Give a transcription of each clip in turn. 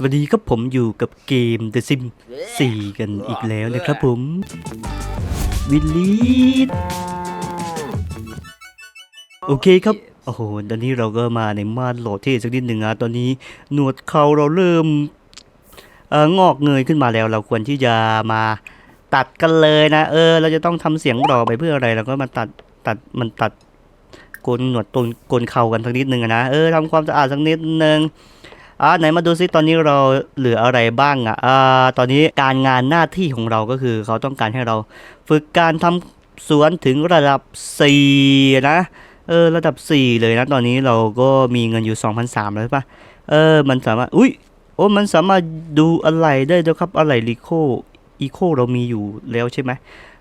สวัสดีครับผมอยู่กับเกม The Sim 4 กันอีกแล้วนะครับผม วิลลีดโอเคครับ โอ้โห ตอนนี้เราก็มาในม่านโหลดเท่สักนิดหนึ่งนะตอนนี้หนวดเขาเราเริ่มเอองอกเงยขึ้นมาแล้ว เราควรที่จะมาตัดกันเลยนะ เออ เราจะต้องทำเสียงรอไปเพื่ออะไรเราก็มาตัดตัดมันตัดโกนหนวดตนโกนเข่ากันสักนิดหนึ่งนะ เออทำความสะอาดสักนิดหนึ่ง อ่าไหนมาดูซิตอนนี้เราเหลืออะไรบ้างอะอ่าตอนนี้การงานหน้าที่ของเราก็คือเขาต้องการให้เราฝึกการทำสวนถึงระดับ 4 นะเออระดับ 4 เลยนะ ตอนนี้เราก็มีเงินอยู่ 2,300แล้วใช่ปะเออ มันสามารถ อุ้ยโอ้มันสามารถดูอะไรได้ด้วยครับอะไรลิโคอีโคเรามีอยู่แล้วใช่ไหม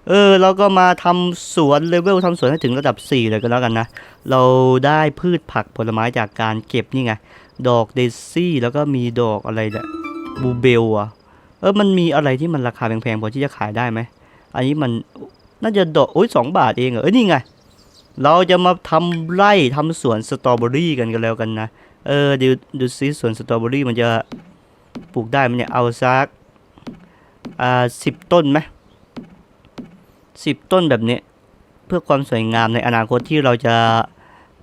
เออเราก็มาทำสวนเลเวลทำสวนให้ถึงระดับ 4 เลยก็แล้วกันนะ เราได้พืชผักผลไม้จากการเก็บนี่ไง ดอกเดซี่แล้วก็มีดอกอะไรเนี่ยบูเบลอะเออมันมีอะไรที่มันราคาแพงๆพอที่จะขายได้ไหมอันนี้มันน่าจะดอกโอ้ยสองบาทเองเหรอเอ้ยนี่ไง เราจะมาทำไร่ทำสวนสตรอเบอรี่กันกันแล้วกันนะเออดูดูซิสวนสตรอเบอรี่มันจะปลูกได้ไหมเนี่ยเอาซักอ่าสิบต้นไหมสิบต้นแบบนี้เพื่อความสวยงามในอนาคตที่เราจะ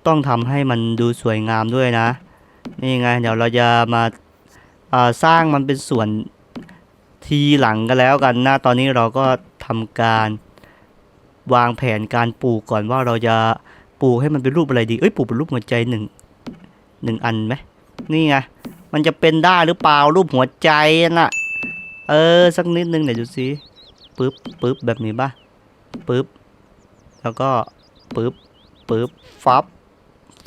ต้องทำให้มันดูสวยงามด้วยนะ นี่ไง เดี๋ยวเราจะมาาสร้างมันเป็นส่วนทีหลังกันแล้วกันนะตอนนี้เราก็ทำการวางแผนการปลูกก่อนว่าเราจะปลูกให้มันเป็นรูปอะไรดี เอ้ยปลูกเป็นรูปหัวใจหนึ่งหนึ่งอันไหมนี่ไงมันจะเป็นได้หรือเปล่ารูปหัวใจน่ะ เออสักนิดนึงเดี๋ยวดูสิปึ๊บปึ๊บแบบนี้ป่ะปึ๊บแล้วก็ปึ๊บปึ๊บฟับ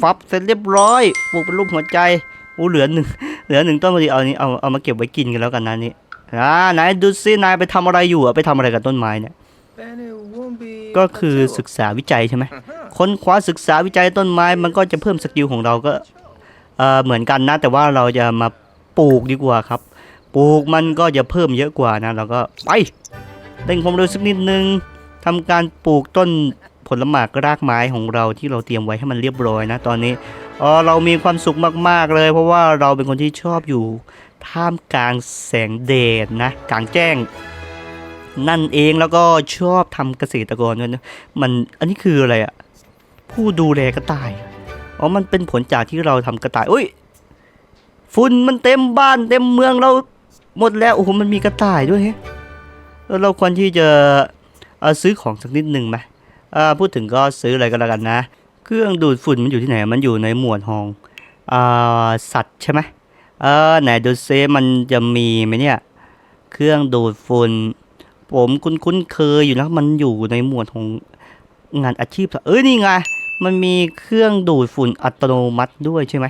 ฟับเสร็จเรียบร้อยปลูกเป็นรูปหัวใจอู้เหลือหนึ่งเหลือหนึ่งต้นพอดีเอานี้เอาเอามาเก็บไว้กินกันแล้วกันนะนี่อ่าไหนดูซินายไปทำอะไรอยู่อะไปทำอะไรกับต้นไม้เนี่ยก็คือศึกษาวิจัยใช่ไหมค้นคว้าศึกษาวิจัยต้นไม้มันก็จะเพิ่มสกิลของเราก็เออเหมือนกันนะ แต่ว่าเราจะมาปลูกดีกว่าครับ ปลูกมันก็จะเพิ่มเยอะกว่านะเราก็ไปเร่งความเร็วสักนิดนึงทำการปลูกต้น ผลหมากรากไม้ของเราที่เราเตรียมไว้ให้มันเรียบร้อยนะตอนนี้เออเรามีความสุขมากๆเลย เพราะว่าเราเป็นคนที่ชอบอยู่ท่ามกลางแสงแดดนะกลางแจ้ง นั่นเองแล้วก็ชอบทำเกษตรกรด้วยนะมันอันนี้คืออะไรอะผู้ดูแลกระต่ายอ๋อมันเป็นผลจากที่เราทำกระต่ายอุ้ยฝุ่นมันเต็มบ้านเต็มเมืองเราหมดแล้วโอ้โหมันมีกระต่ายด้วยเฮ้ยเอเราควรที่จะเออซื้อของสักนิดหนึ่งไหม พูดถึงก็ซื้ออะไรก็แล้วกันนะ เครื่องดูดฝุ่นมันอยู่ที่ไหน มันอยู่ในหมวดของอสัตว์ใช่ไหมเออไหนดูเซมันจะมีไหมเนี่ย เครื่องดูดฝุ่น ผมคุ้นคุ้นๆเคยอยู่นะมันอยู่ในหมวดของงานอาชีพ เอ้ยนี่ไง มันมีเครื่องดูดฝุ่นอัตโนมัติด้วยใช่ไหม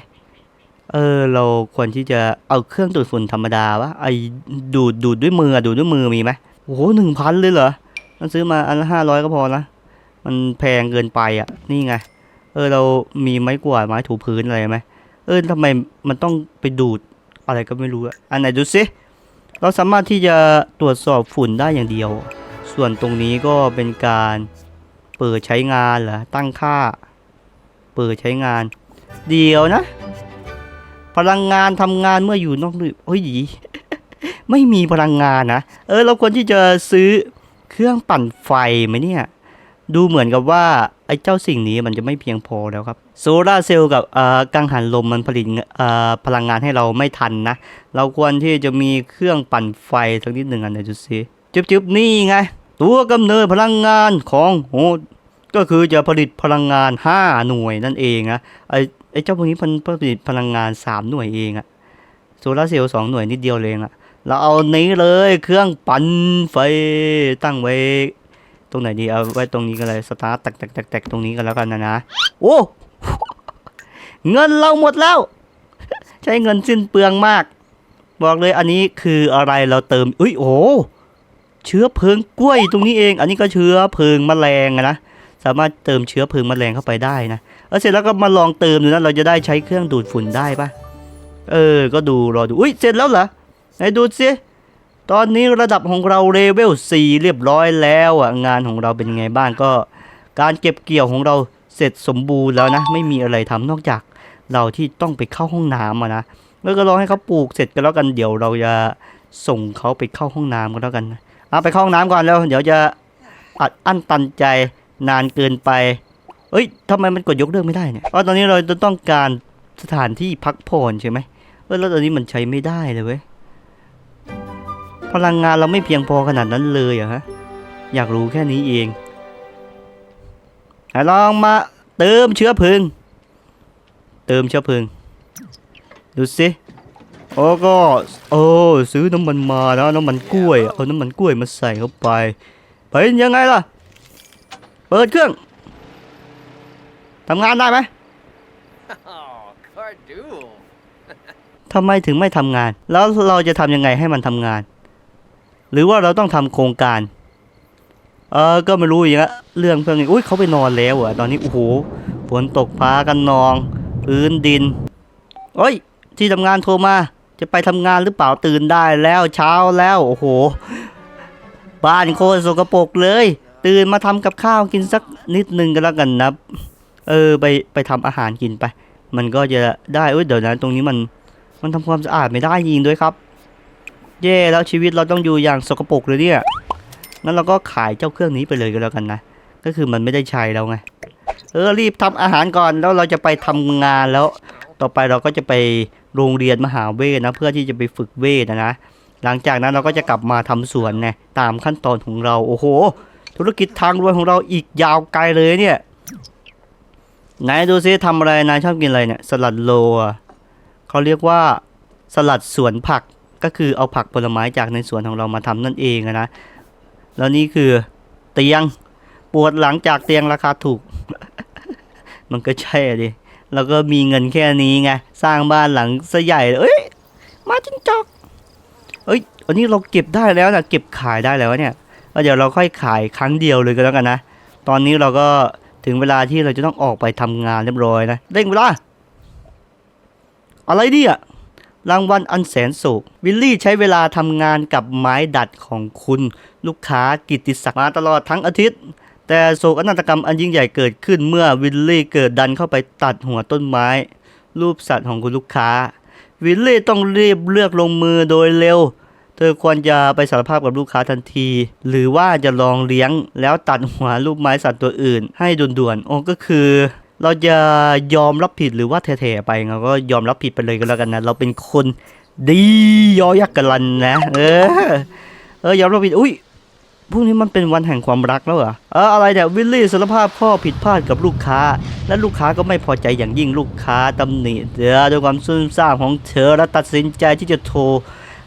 เออเราควรที่จะเอาเครื่องดูดฝุ่นธรรมดาวะไอ้ดูดดูดด้วยมือดูดด้วยมือมีไหมโอ้โหหนึ่งพันเลยเหรอมันซื้อมาอันละห้าร้อยก็พอนะ มันแพงเกินไปอะ นี่ไง เออเรามีไม้กวาดไม้ถูพื้นอะไรไหมเออทำไมมันต้องไปดูดอะไรก็ไม่รู้อะอันไหนดูสิเราสามารถที่จะตรวจสอบฝุ่นได้อย่างเดียว ส่วนตรงนี้ก็เป็นการเปิดใช้งานเหรอตั้งค่า เปิดใช้งาน เดียวนะ พลังงานทำงานเมื่ออยู่นอกรือเฮ้ยไม่มีพลังงานนะ เออ เราควรที่จะซื้อเครื่องปั่นไฟไหมเนี่ย ดูเหมือนกับว่าไอ้เจ้าสิ่งนี้มันจะไม่เพียงพอแล้วครับโซลาร์เซลล์กับอ่อกังหันลมมันผลิตอ่อพลังงานให้เราไม่ทันนะ เราควรที่จะมีเครื่องปั่นไฟสักนิดหนึ่งอันไหนดูสิจึ๊บจึ๊บนี่ไง ตัวกำเนิดพลังงานของโหก็คือจะผลิตพลังงาน 5 หน่วยนั่นเองนะไอ้ไอ้เจ้าพวกนี้มันผลิตพลังงาน 3 หน่วยเองอะโซลาร์เซลล์สองหน่วยนิดเดียวเลยองอะเราเอานี้เลยเครื่องปั่นไฟตั้งไว้ ตรงไหนดีเอาไว้ตรงนี้ก็เลยสตาร์ทแตกแตกแตกแตกตรงนี้กันแล้วกันนะนะโอ้เงินเราหมดแล้ว ใช้เงินสิ้นเปลืองมาก บอกเลยอันนี้คืออะไรเราเติมอุ้ยโอ้เชื้อเพลิงกล้วยตรงนี้เอง อันนี้ก็เชื้อเพลิงแมลงนะสามารถเติมเชื้อเพลิงแมลงเข้าไปได้นะแล้วเสร็จแล้วก็มาลองเติมดูนะเราจะได้ใช้เครื่องดูดฝุ่นได้ปะเออ ก็ดูรอดูอุ้ยเสร็จแล้วเหรอไหนดูสิ ตอนนี้ระดับของเราเลเวล4เรียบร้อยแล้วอะงานของเราเป็นไงบ้างก็ การเก็บเกี่ยวของเราเสร็จสมบูรณ์แล้วนะ ไม่มีอะไรทำนอกจากเราที่ต้องไปเข้าห้องน้ำอะนะแล้วก็รอให้เขาปลูกเสร็จกันแล้วกันเดี๋ยวเราจะส่งเขาไปเข้าห้องน้ำกันแล้วกันเอาไปเข้าห้องน้ำก่อนแล้ว เดี๋ยวจะอัดอั้นตันใจนานเกินไปเอ้ยทำไมมันกดยกเลิกไม่ได้เนี่ยอ๋อตอนนี้เราต้องการสถานที่พักผ่อนใช่ไหมเออแล้วตอนนี้มันใช้ไม่ได้เลยเว้ย พลังงานเราไม่เพียงพอขนาดนั้นเลยเหรอะฮะ อยากรู้แค่นี้เองไหนลองมาเติมเชื้อเพลิง เติมเชื้อเพลิง ดูสิโอ้ก็โอ้ซื้อน้ำมันมาแล้วน้ำมันกล้วย เอาน้ำมันกล้วยมาใส่เข้าไป เป็นยังไงล่ะ เปิดเครื่องทำงานได้ไหม Oh, Cardool. ทำไมถึงไม่ทำงาน แล้วเราจะทำยังไงให้มันทำงาน หรือว่าเราต้องทำโครงการ เออก็ไม่รู้อย่างเงี้ยเรื่องเพื่อนอุ้ยเขาไปนอนแล้วอะตอนนี้โอ้โหฝนตกพากันนอง พื้นดินโอ้ย ที่ทำงานโทรมา จะไปทำงานหรือเปล่าตื่นได้แล้วเช้าแล้วโอ้โห บ้านโคตรสกปรกเลย ตื่นมาทำกับข้าวกินสักนิดนึงก็แล้วกันนะเออไปไปทำอาหารกินไป มันก็จะได้เอ้ยเดี๋ยวนะตรงนี้มันมันทำความสะอาดไม่ได้จริงด้วยครับ เย่แล้วชีวิตเราต้องอยู่อย่างสกปรกเลยเนี่ยงั้นเราก็ขายเจ้าเครื่องนี้ไปเลยก็แล้วกันนะ ก็คือมันไม่ได้ใช้แล้วไง เออรีบทำอาหารก่อนแล้วเราจะไปทำงานแล้ว ต่อไปเราก็จะไปโรงเรียนมหาเวทนะ เพื่อที่จะไปฝึกเวทนะนะหลังจากนั้นเราก็จะกลับมาทำสวนเนี่ยตามขั้นตอนของเราโอ้โห ธุรกิจทางรวยของเราอีกยาวไกลเลยเนี่ยไหนดูซิทำอะไรนายชอบกินอะไรเนี่ย สลัดโลเขาเรียกว่าสลัดสวนผัก ก็คือเอาผักผลไม้จากในสวนของเรามาทำนั่นเองนะ แล้วนี่คือเตียงปวดหลังจากเตียงราคาถูก มันก็ใช่ดิเราก็มีเงินแค่นี้ไงสร้างบ้านหลังซะใหญ่เอ้ยมาจิงจอกเอ้ยอันนี้เราเก็บได้แล้วนะเก็บขายได้แล้วเนี่ยเดี๋ยวเราค่อยขายครั้งเดียวเลยก็แล้วกันนะตอนนี้เราก็ถึงเวลาที่เราจะต้องออกไปทำงานเรียบร้อยนะเร่งเวลาอะไรเนี่ย รางวัลอันแสนสุข วิลลี่ใช้เวลาทำงานกับไม้ดัดของคุณลูกค้ากิติศักดิ์มาตลอดทั้งอาทิตย์ แต่โศกนาฏกรรมอันยิ่งใหญ่เกิดขึ้นเมื่อวิลลี่เกิดดันเข้าไปตัดหัวต้นไม้ รูปสัตว์ของคุณลูกค้า วิลลี่ต้องรีบเลือกลงมือโดยเร็ว เธอควรจะไปสารภาพกับลูกค้าทันที หรือว่าจะลองเลี้ยงแล้วตัดหัวรูปไม้สัตว์ตัวอื่น ให้ด่วนๆโอ้ก็คือ เราจะยอมรับผิดหรือว่าแถๆไปเราก็ยอมรับผิดไปเลยก็แล้วกันนะ เราเป็นคนดียอยักษ์กะลันนะ เออ เออยอมรับผิด อุ้ยพรุ่งนี้มันเป็นวันแห่งความรักแล้วเหรอ เอออะไรเนี่ยวิลลี่สารภาพข้อผิดพลาดกับลูกค้า และลูกค้าก็ไม่พอใจอย่างยิ่งลูกค้าตำหนิเธอด้วยความซุ่มซ่าของเธอและตัดสินใจที่จะโทร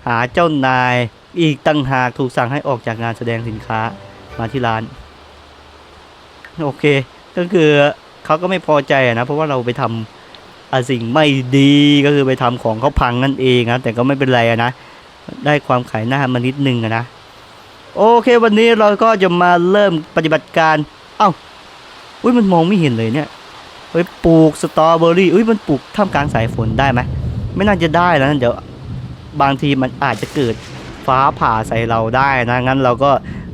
หาเจ้านาย อีกตั้งหากถูกสั่งให้ออกจากงานแสดงสินค้ามาที่ร้าน โอเค ก็คือ เขาก็ไม่พอใจนะ เพราะว่าเราไปทำอะสิ่งไม่ดีก็คือไปทำของเขาพังนั่นเองนะแต่ก็ไม่เป็นไรนะได้ความขายหน้ามานิดนึงนะโอเค วันนี้เราก็จะมาเริ่มปฏิบัติการ เอ้าอุ้ยมันมองไม่เห็นเลยเนี่ยไปปลูกสตรอเบอรี่อุ้ยมันปลูกท่ามกลางสายฝนได้ไหมไม่น่าจะได้แล้วนะเดี๋ยวบางทีมันอาจจะเกิดฟ้าผ่าใส่เราได้นะงั้นเราก็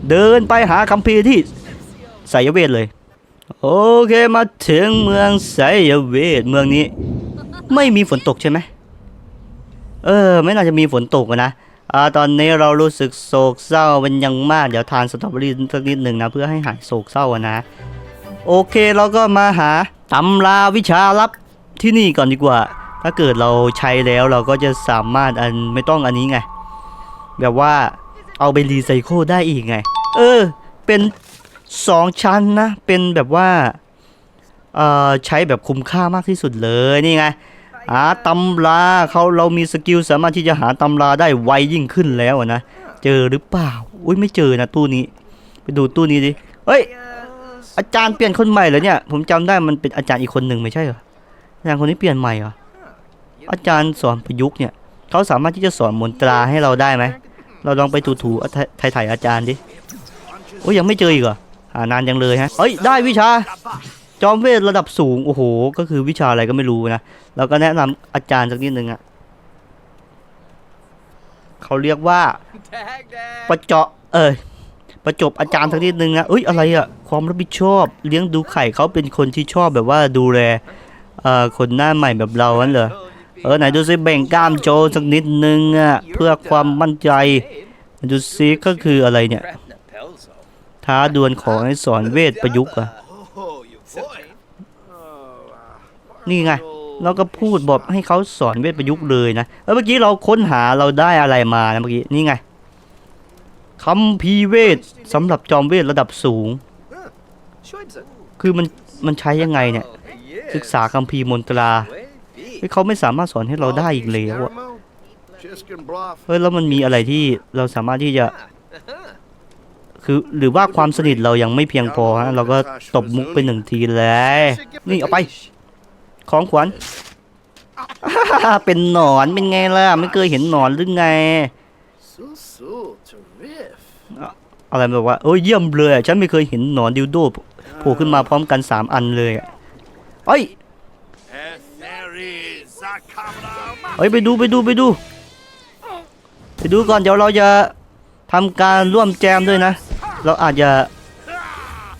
เดินไปหาคัมภีร์ที่ไสยเวทเลย โอเคมาถึงเมืองไสยเวทเมืองนี้ ไม่มีฝนตกใช่ไหมเออ ไม่น่าจะมีฝนตกนะอ่าตอนนี้เรารู้สึกโศกเศร้าเป็นอย่างมาก เดี๋ยวทานสตรอเบอรี่สักนิดหนึ่งนะ เพื่อให้หายโศกเศร้านะ โอเคเราก็มาหาตำราวิชาลับที่นี่ก่อนดีกว่า ถ้าเกิดเราใช้แล้วเราก็จะสามารถอันไม่ต้องอันนี้ไง แบบว่าเอาไปรีไซเคิลได้อีกไง เออ เป็น สองชั้นนะ เป็นแบบว่าเอ่อใช้แบบคุ้มค่ามากที่สุดเลยนี่ไงหาตำราเขาเรามีสกิลสามารถที่จะหาตำราได้ไวยิ่งขึ้นแล้วนะ เจอหรือเปล่า อุ้ยไม่เจอนะตู้นี้ ไปดูตู้นี้ดิเฮ้ย อาจารย์เปลี่ยนคนใหม่เหรอเนี่ย ผมจำได้มันเป็นอาจารย์อีกคนหนึ่งไม่ใช่เหรออาจารย์คนนี้เปลี่ยนใหม่เหรออาจารย์สอนประยุกต์เนี่ยเขาสามารถที่จะสอนมนตราให้เราได้ไหมเราลองไปถูๆไถ่ๆอาจารย์ดิโอ้ยยังไม่เจออีกเหรอานานยังเลยฮะเอ้ยได้วิชา จอมเวทระดับสูง โอ้โห ก็คือวิชาอะไรก็ไม่รู้นะเราก็แนะนำอาจารย์สักนิดนึงอะเขาเรียกว่าประเจาะเอ้ยประจบอาจารย์สักนิดนึงนะเอ้ยอะไรอะความรับผิดชอบ เลี้ยงดูไข่เขาเป็นคนที่ชอบแบบว่าดูแลเอ่อคนหน้าใหม่แบบเรานั่นเหรอเออไหนดูซิแบ่งกล้ามโจสักนิดนึงอะเพื่อความมั่นใจดูซิก็คืออะไรเนี่ย ท้าดวลขอให้สอนเวทประยุกต์อะนี่ไงเราก็พูดบอกให้เขาสอนเวทประยุกต์เลยนะแล้วเมื่อกี้เราค้นหาเราได้อะไรมานะเมื่อกี้นี่ไงคัมภีเวทสำหรับจอมเวทระดับสูง คือมันมันใช้ยังไงเนี่ย ศึกษาคัมภีมนตราเขาไม่สามารถสอนให้เราได้อีกแล้วอะเฮ้ยแล้วมันมีอะไรที่เราสามารถที่จะ คือหรือว่าความสนิทเรายังไม่เพียงพอฮะเราก็ตบมุกไปหนึ่งทีเลยนี่เอาไป ของขวัญเป็นหนอนเป็นไงล่ะ ไม่เคยเห็นหนอนหรือไง อะไรแบบว่าโอ้ยเยี่ยมเลยฉันไม่เคยเห็นหนอนดิวโดโผล่ขึ้นมาพร้อมกันสามอันเลยอะเอ้ยเฮ้ยไปดูไปดูไปดู ไปดูก่อนเดี๋ยวเราจะทำการร่วมแจมด้วยนะ เราอาจจะ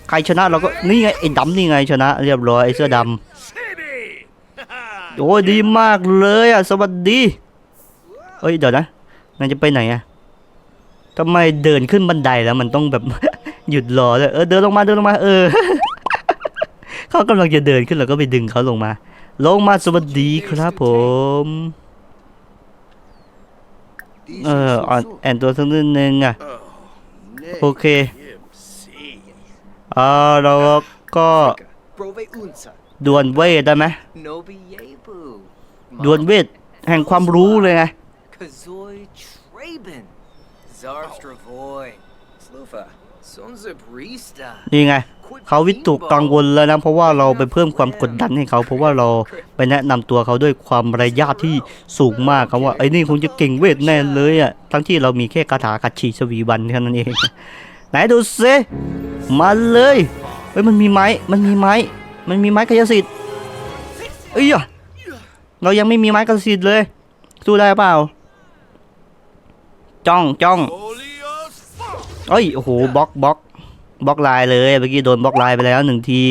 ใครชนะเราก็นี่ไงไอ้ดำนี่ไงชนะ เรียบร้อยไอ้เสื้อดำโอ้ยดีมากเลยอะสวัสดีเอ้ยเดี๋ยวนะนายจะไปไหนอะทำไมเดินขึ้นบันไดแล้วมันต้องแบบ หยุดรอเลยเออเดินลงมาเดินลงมา เออเขากำลังจะเดินขึ้นเราก็ไปดึงเขาลงมา ลงมาสวัสดีครับผมเอออ่อนแอนตัวสักนิดนึงอะ โอเคเออเราก็ดวนเวทได้ไหมดวนเวทแห่งความรู้เลยไง นี่ไง เขาวิตกกังวลแล้วนะเพราะว่าเราไปเพิ่มความกดดันให้เขาเพราะว่าเราไปแนะนำตัวเขาด้วยความมารยาทที่สูงมากครับว่าไอ้นี่คงจะเก่งเวทแน่เลยอะทั้งที่เรามีแค่คาถากัดฉีดสวีวันแค่นั้นเอง ไหนดูซิมาเลยเฮ้ยมันมีไม้มันมีไม้ มันมีไม้กายสิทธิ์เอ้ยเรายังไม่มีไม้กายสิทธิ์เลยสู้ได้เปล่า จ้องจ้องเอ้ยโอ้โหบล็อกบล็อก บล็อกไลายเลยเมื่อกี้โดนบล็อกไลายไปแล้วหนึ่งที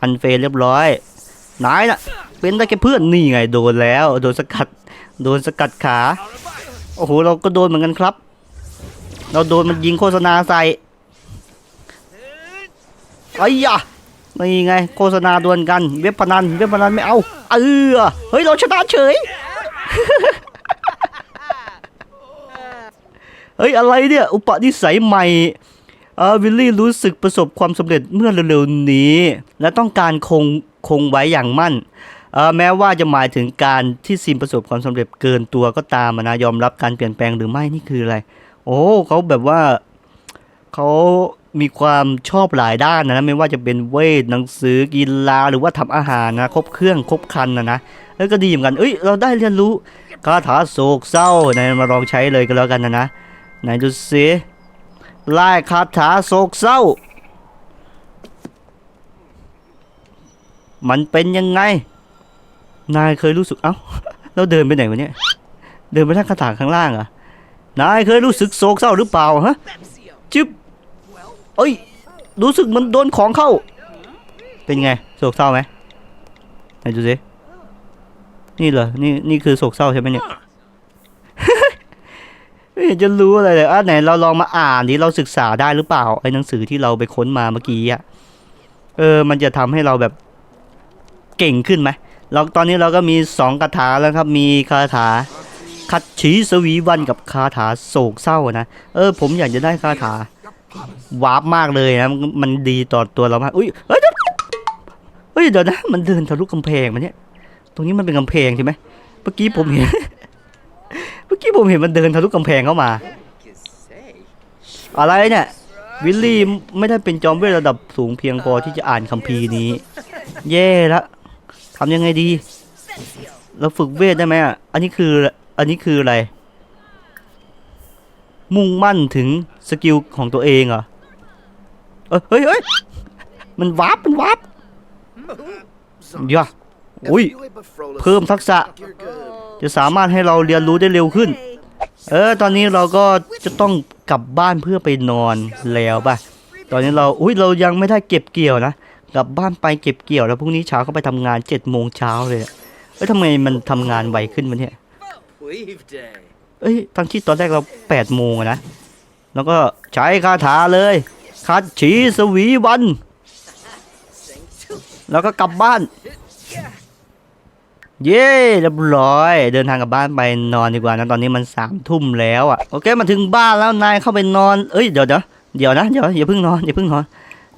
อันเฟรเรียบร้อยนายน่ะเป็นได้แค่เพื่อนนี่ไงโดนแล้ว โดนสกัด โดนสกัดขา โอ้โหเราก็โดนเหมือนกันครับ เราโดนมันยิงโฆษณาใส่ไอ้ยะนี่ไง โฆษณาดวลกัน เว็บพนันเว็บพนันไม่เอา เออเฮ้ยเราชนะเฉยเฮ้ยอะไรเนี่ย อุปนิสัยใหม่ วิลลี่รู้สึกประสบความสำเร็จเมื่อเร็วๆนี้ และต้องการคงคงไว้อย่างมั่นแม้ว่าจะหมายถึงการที่ซิมประสบความสำเร็จเกินตัวก็ตามนะยอมรับการเปลี่ยนแปลงหรือไม่นี่คืออะไร โอ้เขาแบบว่าเขามีความชอบหลายด้านนะไม่ว่าจะเป็นเวทหนังสือกีฬาหรือว่าทำอาหารนะครบเครื่องครบครันนะนะแล้วก็ดีเหมือนกันเอ้ยเราได้เรียนรู้คาถาโศกเศร้าไหนมาลองใช้เลยก็แล้วกันนะนะไหนดูสิ ไล่คาถาโศกเศร้า มันเป็นยังไง นายเคยรู้สึก เอ้า เราเดินไปไหนวะเนี่ย เดินไปทางคาถาข้างล่างอะนายเคยรู้สึกโศกเศร้าหรือเปล่าฮะจึ๊บเอ้ย รู้สึกมันโดนของเข้า เป็นไง โศกเศร้าไหมไหนดูสินี่เหรอ นี่ นี่คือโศกเศร้าใช่ไหมเนี่ย ไม่เห็นจะรู้อะไรเลยอะไหนเราลองมาอ่านดิเราศึกษาได้หรือเปล่าไอ้หนังสือที่เราไปค้นมาเมื่อกี้อะเออ มันจะทำให้เราแบบเก่งขึ้นไหมเราตอนนี้เราก็มีสองคาถาแล้วครับมีคาถาคัดฉีสวีวันกับคาถาโศกเศร้านะเออ ผมอยากจะได้คาถาวาร์ปมากเลยนะมันดีต่อตัวเรามากอุ้ยเฮ้ยเดี๋ยวเฮ้ยเดี๋ยวนะ มันเดินทะลุกำแพงมาเนี่ย ตรงนี้มันเป็นกำแพงใช่ไหมเมื่อกี้ผมเห็น มื่อกี้ผมเห็นมันเดินทะลุกำแพงเข้ามา Say. อะไรเนี่ย วิลลี่ไม่ได้เป็นจอมเวทระดับสูงเพียงพอที่จะอ่านคัมภีร์นี้แย่ละทำยังไงดี เราฝึกเวทได้ไหมอะ อันนี้คือ อันนี้คืออะไร มุ่งมั่นถึงสกิลของตัวเองเหรอเอ้ยเฮ้ยเฮ้ยมันวาร์ปมันวาร์ปย่าอุ้ย เพิ่มทักษะ จะสามารถให้เราเรียนรู้ได้เร็วขึ้น เออ ตอนนี้เราก็จะต้องกลับบ้านเพื่อไปนอนแล้วป่ะ ตอนนี้เรา อุ้ยเรายังไม่ได้เก็บเกี่ยวนะ กลับบ้านไปเก็บเกี่ยวแล้วพรุ่งนี้เช้าก็ไปทำงานเจ็ดโมงเช้าเลยเอ้ยทำไมมันทำงานไวขึ้นวะเนี่ย เอ้ย ทั้งที่ตอนแรกเราแปดโมงนะ แล้วก็ใช้คาถาเลยคัดฉีสวีวัน แล้วก็กลับบ้าน เย้เรียบร้อย เดินทางกลับบ้านไปนอนดีกว่านะตอนนี้มันสามทุ่มแล้วอะโอเคมาถึงบ้านแล้วนายเข้าไปนอน เอ้ยเดี๋ยวเดี๋ยวเดี๋ยวนะเดี๋ยวอย่าเพิ่งนอนอย่าเพิ่งนอน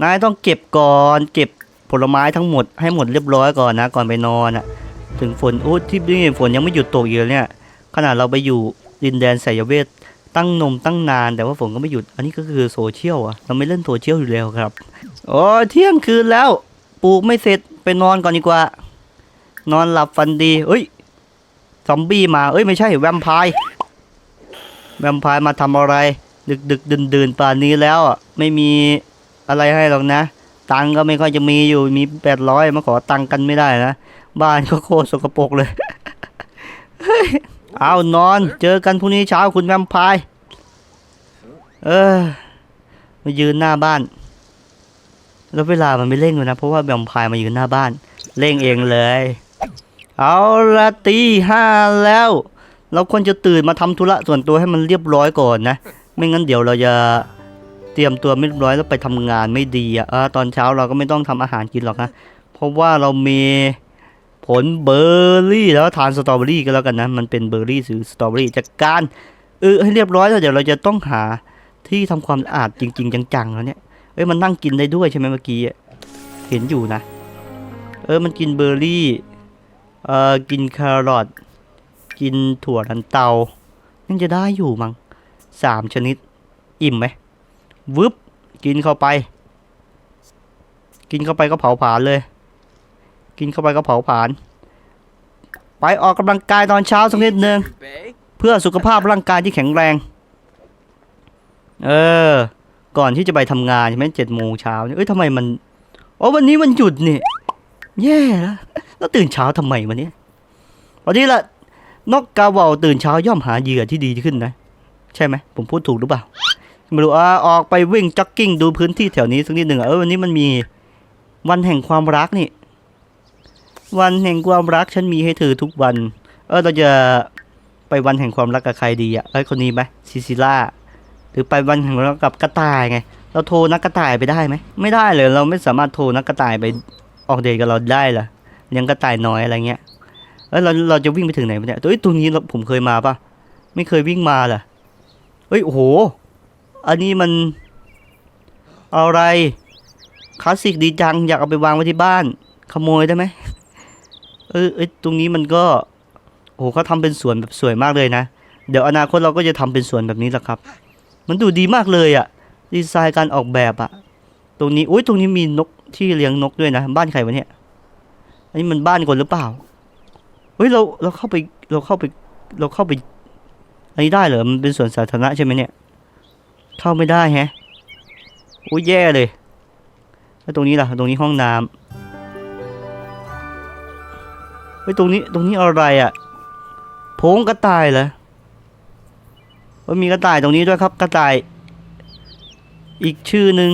นายต้องเก็บก่อนเก็บผลไม้ทั้งหมดให้หมดเรียบร้อยก่อนนะก่อนไปนอนอะ ถึงฝนโอ้ที่นี่ฝนยังไม่หยุดตกอีกเลยเนี่ย ขนาดเราไปอยู่ดินแดนสายเวทตั้งนมตั้งนานแต่ว่าฝนก็ไม่หยุด อันนี้ก็คือโซเชียลอะเราไม่เล่นโซเชียลอยู่แล้วครับโอ้เที่ยงคืนแล้วปลูกไม่เสร็จไปนอนก่อนดีกว่า นอนหลับฝันดี เอ้ย ซอมบี้มา เอ้ย ไม่ใช่ แวมไพร์ แวมไพร์มาทำอะไร ดึกดึกดื่นดื่นป่านนี้แล้วอะ ไม่มีอะไรให้หรอกนะ ตังก็ไม่ค่อยจะมีอยู่ มีแปดร้อยมาขอตังกันไม่ได้นะ บ้านก็โคตรสกปรกเลยเฮ้ยเอานอน เจอกันพรุ่งนี้เช้าคุณแวมไพร์ เออ มายืนหน้าบ้านแล้วเวลามันไม่เร่งเลยนะ เพราะว่าแวมไพร์มายืนหน้าบ้าน เร่งเองเลย เอาละตีห้าแล้ว เราควรจะตื่นมาทำธุระส่วนตัวให้มันเรียบร้อยก่อนนะ ไม่งั้นเดี๋ยวเราจะเตรียมตัวไม่เรียบร้อยแล้วไปทำงานไม่ดีอะตอนเช้าเราก็ไม่ต้องทำอาหารกินหรอกนะ เพราะว่าเรามีผลเบอร์รี่แล้วทานสตรอเบอรี่ก็แล้วกันนะ มันเป็นเบอร์รี่หรือสตรอเบอรี่จากการเออให้เรียบร้อยแล้วเดี๋ยวเราจะต้องหาที่ทำความสะอาดจริง ๆ จังๆแล้วเนี่ยเอ้ยมันนั่งกินได้ด้วยใช่ไหมเมื่อกี้เห็นอยู่นะ เออมันกินเบอร์รี่ เอ่อกินแครอทกินถั่วลันเตายังจะได้อยู่มั้งสามชนิด อิ่มไหมวึบกินเข้าไป กินเข้าไปก็เผาผลาญเลย กินเข้าไปก็เผาผลาญไปออกกำลังกายตอนเช้าสักนิดนึงเพื่อสุขภาพร่างกายที่แข็งแรง เออ ก่อนที่จะไปทำงานใช่ไหมเจ็ดโมงเช้าเนี่ยเอ้ยทำไมมัน โอ้วันนี้มันหยุดนี่ แย่แล้ว แล้วตื่นเช้าทำไมวันนี้วันนี้ละนกกาเหว่าตื่นเช้าย่อมหาเหยื่อที่ดีขึ้นนะ ใช่ไหมผมพูดถูกหรือเปล่าไม่รู้อ่าออกไปวิ่งจ็อกกิ้งดูพื้นที่แถวนี้สักนิดหนึ่งเออวันนี้มันมีวันแห่งความรักนี่ วันแห่งความรักฉันมีให้เธอทุกวัน เออเราจะไปวันแห่งความรักกับใครดีอะเอ้คนนี้ไหมซิซิล่าหรือไปวันแห่งความรักกับกระต่ายไง เราโทรนักกระต่ายไปได้ไหมไม่ได้เลย เราไม่สามารถโทรนักกระต่ายไปออกเดทกับเราได้เหรอ เลี้ยงกระต่ายน้อยอะไรเงี้ยเอ้ยเราเราจะวิ่งไปถึงไหนวะเนี่ยเอ้ยตรงนี้ผมเคยมาปะไม่เคยวิ่งมาเหรอเฮ้ยโอ้โห อันนี้มันอะไรคลาสสิกดีจังอยากเอาไปวางไว้ที่บ้าน ขโมยได้ไหมเออเอ้ยตรงนี้มันก็โอ้โหเขาทำเป็นสวนแบบสวยมากเลยนะ เดี๋ยวอนาคตเราก็จะทำเป็นสวนแบบนี้แหละครับ มันดูดีมากเลยอะ่ะดีไซน์การออกแบบอะ่ะ ตรงนี้อุ้ยตรงนี้มีนกที่เลี้ยงนกด้วยนะ บ้านใครวะเนี่ย อันนี้มันบ้านคนหรือเปล่า เฮ้ยเราเราเข้าไปเราเข้าไปเราเข้าไป อันนี้ได้เหรอ มันเป็นสวนสาธารณะใช่ไหมเนี่ย เข้าไม่ได้แฮะ โอ้ยแย่เลย แล้วตรงนี้ล่ะ ตรงนี้ห้องน้ำเฮ้ยตรงนี้ตรงนี้อะไรอะ่ะโพงกระต่ายเหรอว่ามีกระต่ายตรงนี้ด้วยครับ กระต่าย อีกชื่อหนึ่ง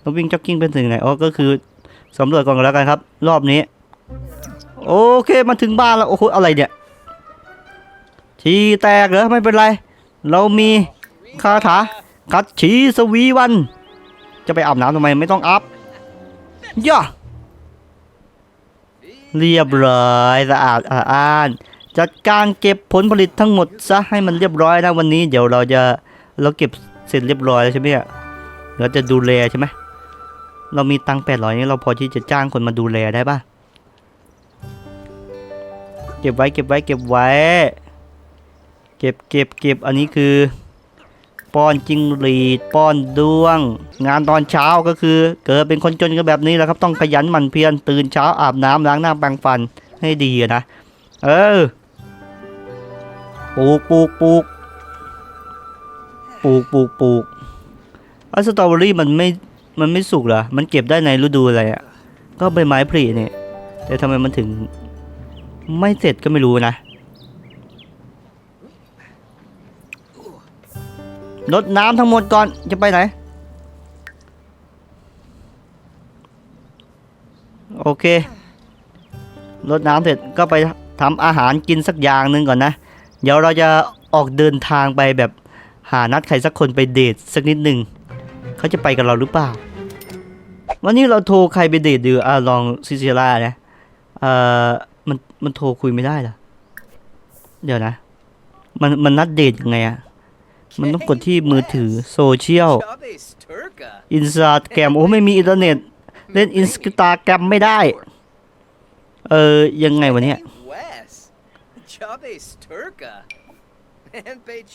เราวิ่งจ็อกกิ้งเป็นถึงไหน อ๋อ ก็คือ สำรวจก่อนก็แล้วกันครับ รอบนี้ โอเคมาถึงบ้านแล้วโอ้โหอะไรเนี่ยชีแตกเหรอไม่เป็นไร เรามีคาถาคัดฉีสวีวัน จะไปอาบน้ำทำไมไม่ต้องอาบย่าเรียบร้อยสะอาดสะอ้าน จัดการเก็บผลผลิตทั้งหมดซะให้มันเรียบร้อยนะวันนี้ เดี๋ยวเราจะเราเก็บเสร็จเรียบร้อยแล้วใช่ไหมเราจะดูแลใช่ไหม เรามีตังแปดร้อยนี้เราพอที่จะจ้างคนมาดูแลได้ปะเก็บไว้เก็บไว้เก็บไว้ เก็บเก็บเก็บอันนี้คือ ป้อนจิงหรีดป้อนด้วง งานตอนเช้าก็คือ เกิดเป็นคนจนก็แบบนี้แหละครับต้องขยันหมั่นเพียรตื่นเช้าอาบน้ำล้างหน้าแปรงฟันให้ดีนะ เออปลูกปลูกปลูกปลูกปลูกปลูกอัสตรอเบอรี่มันไม่ มันไม่สุกเหรอ มันเก็บได้ในฤดูอะไรอะ ก็ใบไม้ผลิเนี่ย แต่ทำไมมันถึง ไม่เสร็จก็ไม่รู้นะ ลดน้ำทั้งหมดก่อน จะไปไหน โอเครดน้ำเสร็จก็ไปทำอาหารกินสักอย่างหนึ่งก่อนนะ เดี๋ยวเราจะออกเดินทางไปแบบหานัดใครสักคนไปเดทสักนิดหนึ่ง เขาจะไปกับเราหรือเปล่า วันนี้เราโทรใครไปเดทดีอะลองซิซิล่านะเอ่อมันมันโทรคุยไม่ได้เหรอเดี๋ยวนะ มันมันนัดเดทยังไงอะมันต้องกดที่มือถือโซเชียลอินสตาแกรมโอ้ไม่มีอินเทอร์เน็ต เล่นอินสตาแกรมไม่ได้ เออยังไงวะเนี่ย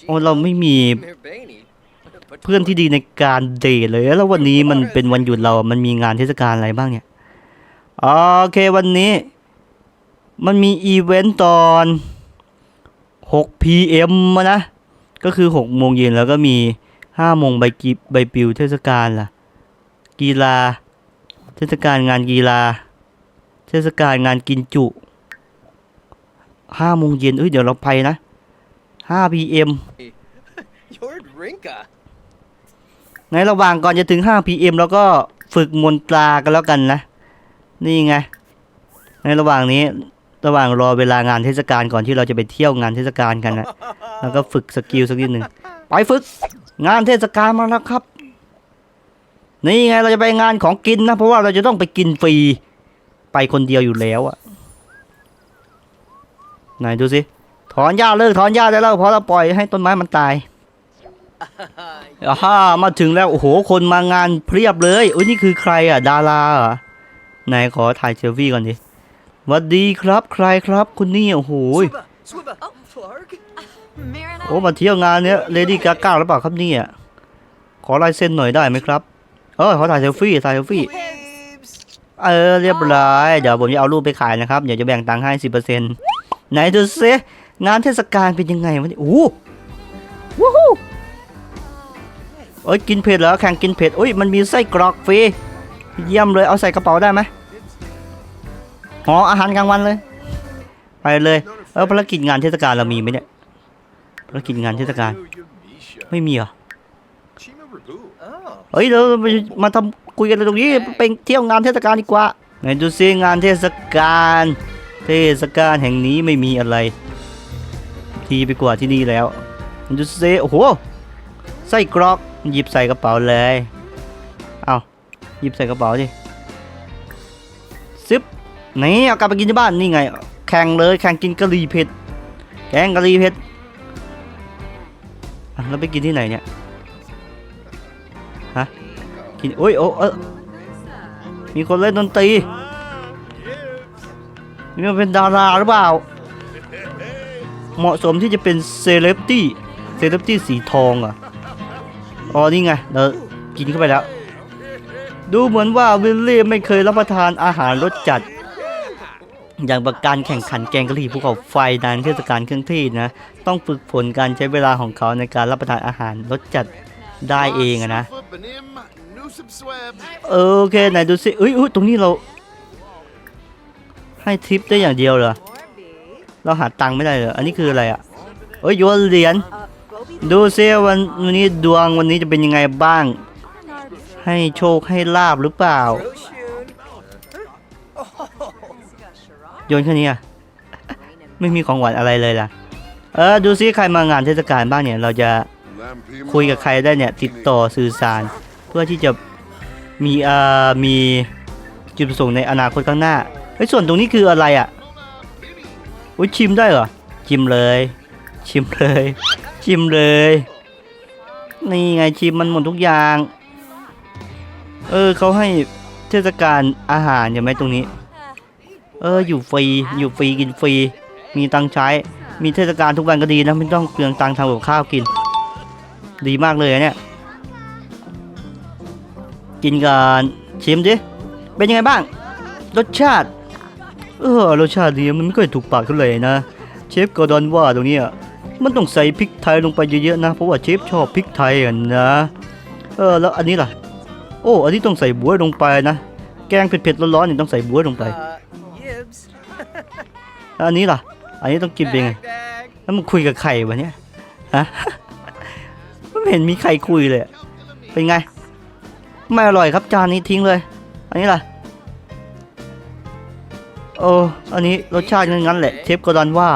โอ้เราไม่มี เพื่อนที่ดีในการเดทเลย แล้ววันนี้มันเป็นวันหยุดเรา มันมีงานเทศกาลอะไรบ้างเนี่ย โอเควันนี้ มันมีอีเวนต์ตอน 6 PM อะนะ ก็คือ 6 โมงเย็นแล้วก็มี 5 โมงใบกิบใบปลิวเทศกาลล่ะ กีฬา เทศกาลงานกีฬา เทศกาลงานกินจุ 5 โมงเย็นเอ้ยเดี๋ยวเราไปนะ 5 PM Jord Rinka. ในระหว่างก่อนจะถึง 5 PM แล้วก็ฝึกมนตรากันแล้วกันนะ นี่ไง ในระหว่างนี้ ระหว่างรอเวลางานเทศกาลก่อนที่เราจะไปเที่ยวงานเทศกาลกันนะ แล้วก็ฝึกสกิลสักนิดหนึ่งไปฝึก งานเทศกาลมาแล้วครับ นี่ไงเราจะไปงานของกินนะ เพราะว่าเราจะต้องไปกินฟรี ไปคนเดียวอยู่แล้วอะไหนดูสิถอนหญ้าเลิกถอนหญ้าได้แล้วเพราะเราปล่อยให้ต้นไม้มันตาย ฮ่ามาถึงแล้ว โอ้โห คนมางานเพียบเลยอุ้ยนี่คือใครอะ ดาราเหรอไหนขอถ่ายเซลฟี่ก่อนดิหวัสดีครับ ใครครับคุณนี่โอ้โหย Swiba. Swiba. Oh, Clark. โอ้มาเที่ยวงานเนี้ยเลดี้กาก้าหรือเปล่าครับเนี่ยขอลายเซ็นหน่อยได้ไหมครับ เออขอถ่ายเซลฟี่ถ่ายเซลฟี่ Waves. เออเรียบร้อยเดี๋ยวผมจะเอารูปไปขายนะครับเดี๋ยวจะแบ่งตังค์ให้สิบเปอร์เซ็นต์ไหนดูซิงานเทศกาลเป็นยังไงวะเนี่ยโอ้โหวู้ฮู้ เอ้ยกินเผ็ดเหรอแข่งกินเผ็ดอุ้ยมันมีไส้กรอกฟรีเยี่ยมเลยเอาใส่กระเป๋าได้ไหมห่ออาหารกลางวันเลย ไปเลยเออภารกิจงานเทศกาลเรามีไหมเนี่ยภารกิจงานเทศกาลไม่มีเหรอเฮ้ยเรามาทำคุยกันตรงนี้ไปเที่ยวงานเทศกาลดีกว่าไหนดูซิงานเทศกาลเทศกาลแห่งนี้ไม่มีอะไร ทีไปกว่าที่นี่แล้วดูซิโอ้โหไส้กรอก หยิบใส่กระเป๋าเลย เอาหยิบใส่กระเป๋าดิซิปนี่เอากลับไปกินที่บ้านนี่ไง แข่งเลยแข่งกินกะหรี่เผ็ดแกงกะหรี่เผ็ดแล้วไปกินที่ไหนเนี่ยฮะกินโอ้ยโอ้เออมีคนเล่นดนตรีนี่มันเป็นดาราหรือเปล่า เหมาะสมที่จะเป็นเซเลบตี้เซเลบตี้สีทองอะ อ๋อนี่ไงเรากินเข้าไปแล้ว ดูเหมือนว่าวิลลี่ไม่เคยรับประทานอาหารรสจัด อย่างประการแข่งขันแกงกะหรี่ภูเขาไฟนานเทศกาลเครื่องเทศนะ ต้องฝึกฝนการใช้เวลาของเขาในการรับประทานอาหารรสจัดได้เองนะ โอเคไหนดูสิเอ้ยอุ๊ยตรงนี้เรา ให้ทิปได้อย่างเดียวเหรอเราหาตังค์ไม่ได้เหรออันนี้คืออะไรอะเอ้ยโยนเหรียญ ดูซิวันวันนี้ดวงวันนี้จะเป็นยังไงบ้าง ให้โชคให้ลาบหรือเปล่า โยนแค่นี้อะ ไม่มีของหวานอะไรเลยล่ะ เออดูซิใครมางานเทศกาลบ้างเนี่ย เราจะคุยกับใครได้เนี่ย ติดต่อสื่อสาร เพื่อที่จะมีเอ่อมีจุดประสงค์ในอนาคตข้างหน้าไอ้ส่วนตรงนี้คืออะไรอะอุ้ยชิมได้เหรอ ชิมเลย ชิมเลย ชิมเลย นี่ไงชิมมันหมดทุกอย่าง เออเขาให้เทศกาลอาหารใช่ไหมตรงนี้ เอออยู่ฟรีอยู่ฟรีกินฟรี มีตังใช้ มีเทศกาลทุกวันก็ดีนะไม่ต้องเปลืองตังทำกับข้าวกิน ดีมากเลยเนี่ย กินกันชิมดิ เป็นยังไงบ้าง รสชาติ เออรสชาติดีมันไม่ค่อยถูกปากเท่าไหร่นะ เชฟกอร์ดอนว่าตรงนี้ย มันต้องใส่พริกไทยลงไปเยอะๆนะ เพราะว่าเชฟชอบพริกไทยกันนะ เออแล้วอันนี้ล่ะ โอ้อันนี้ต้องใส่บัวลงไปนะ แกงเผ็ดๆร้อนๆนี่ต้องใส่บัวลงไป Uh, Yibs. แล้วอันนี้ล่ะ อันนี้ต้องกินเป็นไง Dag, dag. แล้วมึงคุยกับใครวะเนี่ยฮะไม่เห็นมีใครคุยเลยอะเป็นไง ไม่อร่อยครับจานนี้ทิ้งเลย อันนี้ล่ะ โอ้ อันนี้รสชาติงั้นๆแหละ เชฟกอร์ดอนว่า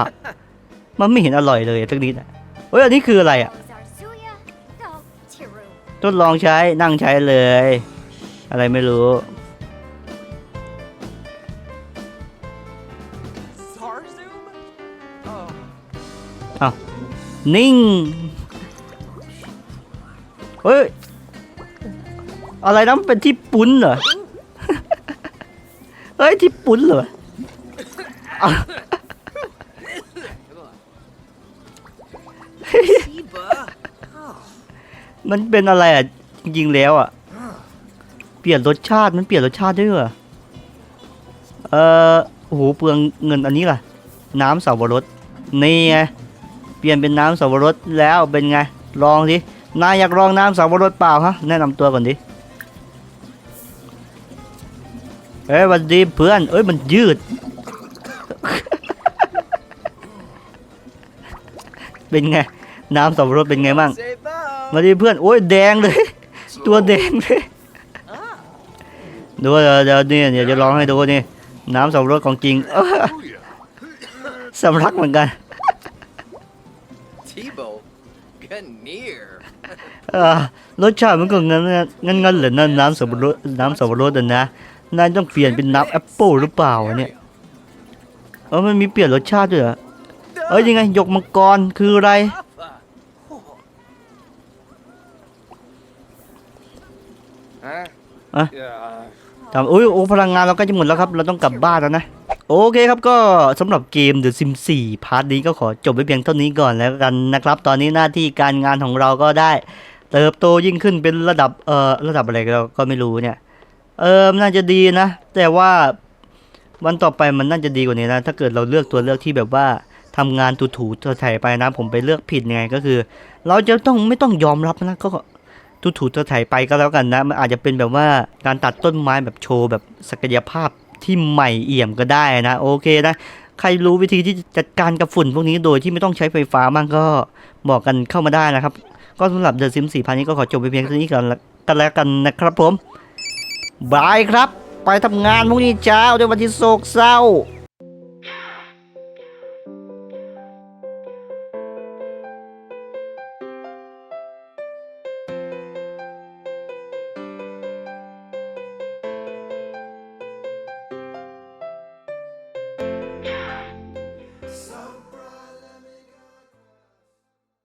มันไม่เห็นอร่อยเลยสักนิดอะเฮ้ยอันนี้คืออะไรอะ ทดลองใช้นั่งใช้เลย อะไรไม่รู้ Zarzum? Oh. นิ่ง เฮ้ย อะไรนะมันเป็นที่ปุ้นเหรอ เฮ้ย ที่ปุ้นเหรอ มันเป็นอะไรอะจริงๆแล้วอะ เปลี่ยนรสชาติมันเปลี่ยนรสชาติด้วยเหรอเออโอ้โหเปลืองเงินอันนี้ล่ะ น้ำสับปะรดนี่ไงเปลี่ยนเป็นน้ำสับปะรดแล้วเป็นไง ลองดินายอยากลองน้ำสับปะรดเปล่าฮะแนะนำตัวก่อนดิเอ้ยหวันดีเพื่อนเอ้ยมันยืด เป็นไง น้ำสับปะรดเป็นไงบ้าง มาดีเพื่อน โอ้ยแดงเลย ตัวแดงเลย ดูเดี๋ยวเดี๋ยวนี่เดี๋ยวจะลองให้ดูนี่ น้ำสับปะรดของจริงเอ้อสำลักเหมือนกัน Tibo. Ganir. อ่ารสชาติมันก็งั้นนะงั้นงั้นเหรอนั่นน้ำสับปะรดน้ำสับปะรดอะนะนายต้องเปลี่ยนเป็นน้ำแอปเปิลหรือเปล่าเนี่ยเออมันมีเปลี่ยนรสชาติด้วยเหรอเอ้ยยังไงหยกมังกรคืออะไร Huh? Huh? Yeah. ทำอุ้ยโอ้พลังงานเราก็จะหมดแล้วครับ เราต้องกลับบ้านแล้วนะ โอเคครับก็สำหรับเกม The Sims 4พาร์ทนี้ก็ขอจบไว้เพียงเท่านี้ก่อนแล้วกันนะครับ ตอนนี้หน้าที่การงานของเราก็ได้ เติบโตยิ่งขึ้นเป็นระดับเอ่อระดับอะไรก็ก็ไม่รู้เนี่ย เออน่าจะดีนะ แต่ว่าวันต่อไปมันน่าจะดีกว่านี้นะ ถ้าเกิดเราเลือกตัวเลือกที่แบบว่าทำงานถูถูๆไถ่ายไปนะ ผมไปเลือกผิดยังไงก็คือ เราจะต้องไม่ต้องยอมรับนะก็ ถูถูๆไถ่ายไปก็แล้วกันนะ มันอาจจะเป็นแบบว่าการตัดต้นไม้แบบโชว์แบบศักยภาพที่ใหม่เอี่ยมก็ได้นะ โอเคนะ ใครรู้วิธีที่จัดการกับฝุ่นพวกนี้โดยที่ไม่ต้องใช้ไฟฟ้ามั่งก็บอกกันเข้ามาได้นะครับ ก็สำหรับ The Sims 4พันนี้ก็ขอจบไปเพียงเท่านี้ก่อนละกันแล้วกันนะครับผมบายครับ ไปทำงานพรุ่งนี้เช้าด้วยวันที่โศกเศร้า